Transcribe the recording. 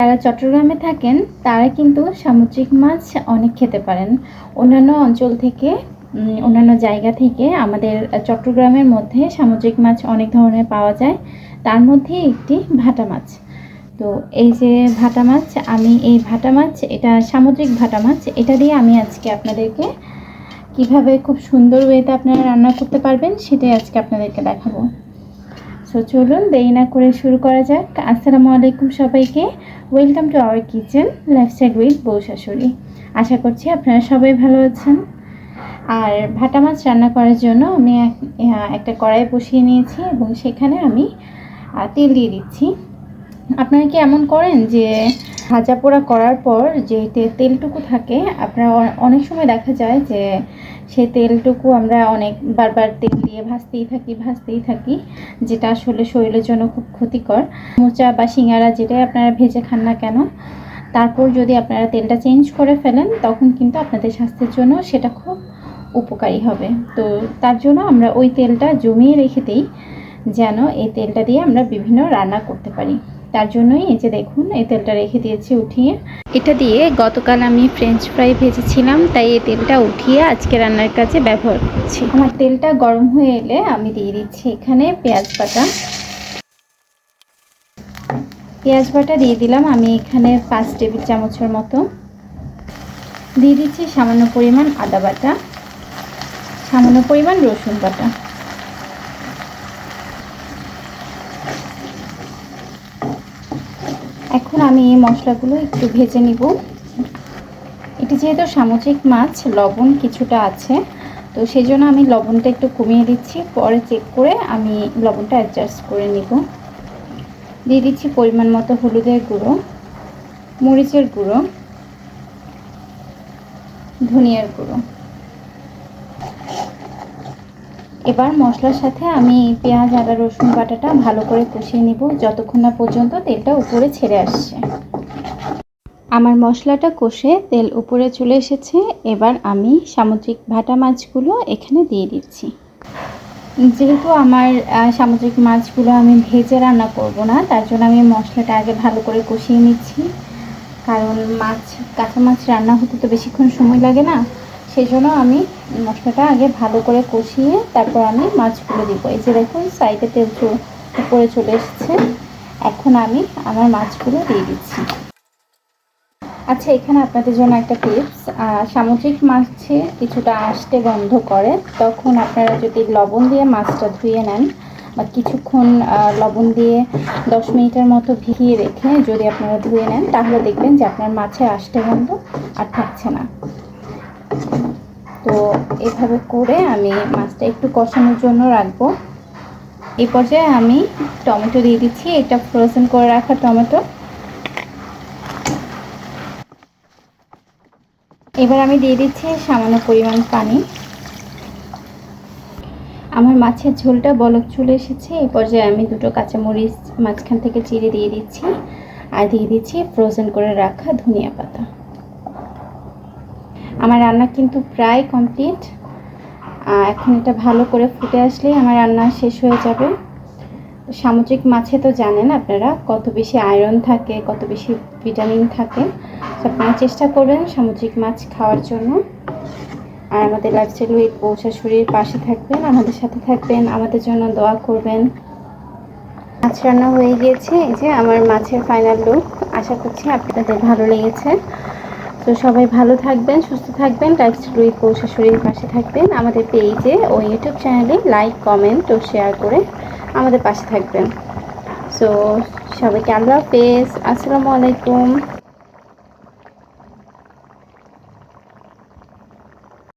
যারা চট্টগ্রামে থাকেন, তারা কিন্তু সামুদ্রিক মাছ অনেক খেতে পারেন। অন্যান্য অঞ্চল থেকে অন্যান্য জায়গা থেকে আমাদের চট্টগ্রামের মধ্যে সামুদ্রিক মাছ অনেক ধরনের পাওয়া যায়। তার মধ্যে একটি ভাটা মাছ। তো এই যে ভাটা মাছ, আমি এই ভাটা মাছ, এটা সামুদ্রিক ভাটা মাছ, এটা দিয়ে আমি আজকে আপনাদেরকে কীভাবে খুব সুন্দর ওয়েতে আপনারা রান্না করতে পারবেন, সেটাই আজকে আপনাদেরকে দেখাবো। সো চলুন দেরি না করে শুরু করা যাক। আসসালামু আলাইকুম সবাইকে। Welcome to our kitchen lifestyle with বউ শাশুড়ি। আশা করছি আপনারা সবাই ভালো আছেন। আর ভাটা মাছ রান্না করার জন্য আমি এক- একটা কড়াই বসিয়ে নিয়েছি এবং সেখানে আমি তেল দিয়ে দিচ্ছি। আপনারা কি এমন করেন যে ভাজা পোড়া করার পর যে তেলটুকু থাকে, আপনার অনেক সময় দেখা যায় যে সেই তেলটুকু আমরা অনেক বারবার তেল দিয়ে ভাজতেই থাকি ভাজতেই থাকি, যেটা আসলে শরীরের জন্য খুব ক্ষতিকর। মোচা বা সিঙ্গারা যেটাই আপনারা ভেজে খান না কেন, তারপর যদি আপনারা তেলটা চেঞ্জ করে ফেলেন, তখন কিন্তু আপনাদের স্বাস্থ্যের জন্য সেটা খুব উপকারী হবে। তো তার জন্য আমরা ওই তেলটা জমিয়ে রেখে দিই, যেন এই তেলটা দিয়ে আমরা বিভিন্ন রান্না করতে পারি। তার জন্যই এই যে দেখুন, এই তেলটা রেখে দিয়েছি উঠিয়ে। এটা দিয়ে গতকাল আমি ফ্রেঞ্চ ফ্রাই ভেজেছিলাম, তাই এই তেলটা উঠিয়ে আজকে রান্নার কাজে ব্যবহার করছি। আমার তেলটা গরম হয়ে এলে আমি দিয়ে দিচ্ছি এখানে পেঁয়াজ বাটা। পেঁয়াজ বাটা দিয়ে দিলাম আমি এখানে পাঁচ টেবিল চামচের মতো। দিয়ে দিচ্ছি সামান্য পরিমাণ আদা বাটা, সামান্য পরিমাণ রসুন বাটা এখন আমি এই মশলাগুলো একটু ভেজে নিব। এটি যেহেতু সামুদ্রিক মাছ, লবণ কিছুটা আছে, তো সেই জন্য আমি লবণটা একটু কমিয়ে দিচ্ছি। পরে চেক করে আমি লবণটা অ্যাডজাস্ট করে নিব। দিয়ে দিচ্ছি পরিমাণ মতো হলুদের গুঁড়ো, মরিচের গুঁড়ো, ধনিয়ার গুঁড়ো। এবার মশলার সাথে আমি পেঁয়াজ, আদা, রসুন বাটাটা ভালো করে কষিয়ে নিব। যতক্ষণ না পর্যন্ত তেলটা উপরে ছেড়ে আসছে। আমার মশলাটা কষে তেল উপরে চলে এসেছে। এবার আমি সামুদ্রিক ভাটা মাছগুলো এখানে দিয়ে দিচ্ছি। যেহেতু আমার সামুদ্রিক মাছগুলো আমি ভেজে রান্না করব না, তার জন্য আমি মশলাটা আগে ভালো করে কষিয়ে নিচ্ছি। কারণ মাছ, কাঁচা মাছ রান্না হতে তো বেশিক্ষণ সময় লাগে না। সেই জন্য আমি মশলাটা আগে ভালো করে কষিয়ে তারপর আমি মাছগুলো দিব। এই যে দেখুন, সাইডে তেল উপরে চলে এসেছে। এখন আমি আমার মাছগুলো দিয়ে দিচ্ছি। আচ্ছা এখানে আপনাদের জন্য একটা টিপস সামুদ্রিক মাছে কিছুটা আষ্টে গন্ধ করে। তখন আপনারা যদি লবণ দিয়ে মাছটা ধুয়ে নেন বা কিছুক্ষণ লবণ দিয়ে দশ মিনিটের মতো ভিজিয়ে রেখে যদি আপনারা ধুয়ে নেন, তাহলে দেখবেন যে আপনার মাছের আষ্টে গন্ধ আর থাকছে না। তো এভাবে করে আমি মাছটা একটু কষানোর জন্য রাখব। এই পর্যায়ে আমি টমেটো দিয়ে দিচ্ছি। এটা ফ্রোজেন করে রাখা টমেটো। এবার আমি দিয়ে দিচ্ছি সামান্য পরিমাণ পানি। আমার মাছের ঝোলটা বলক চলে এসেছে। এই পর্যায়ে আমি দুটো কাঁচামরিচ মাঝখান থেকে চিড়ে দিয়ে দিচ্ছি। আর দিয়ে দিচ্ছি ফ্রোজেন করে রাখা ধনিয়া পাতা। আমার রান্না কিন্তু প্রায় কমপ্লিট এখন এটা ভালো করে ফুটে আসলেই আমার রান্না শেষ হয়ে যাবে। সামুদ্রিক মাছে তো জানেন আপনারা, কত বেশি আয়রন থাকে, কত বেশি ভিটামিন থাকে। আপনারা চেষ্টা করবেন সামুদ্রিক মাছ খাওয়ার জন্য। আর আমাদের লাইফস্টাইল উইথ বউ শাশুড়ির পাশে থাকবেন, আমাদের সাথে থাকবেন, আমাদের জন্য দোয়া করবেন। মাছ রান্না হয়ে গিয়েছে, এই যে আমার মাছের ফাইনাল লুক আশা করছি আপনাদের ভালো লেগেছে। তো সবাই ভালো থাকবেন, সুস্থ থাকবেন। লাইফস্টাইল উইথ শরীর পাশে থাকবেন। আমাদের পেজে ও ইউটিউব চ্যানেলে লাইক কমেন্ট ও শেয়ার করে আমাদের পাশে থাকবেন। সো সবাইকে আল্লাহ হাফেজ। আসসালামু আলাইকুম।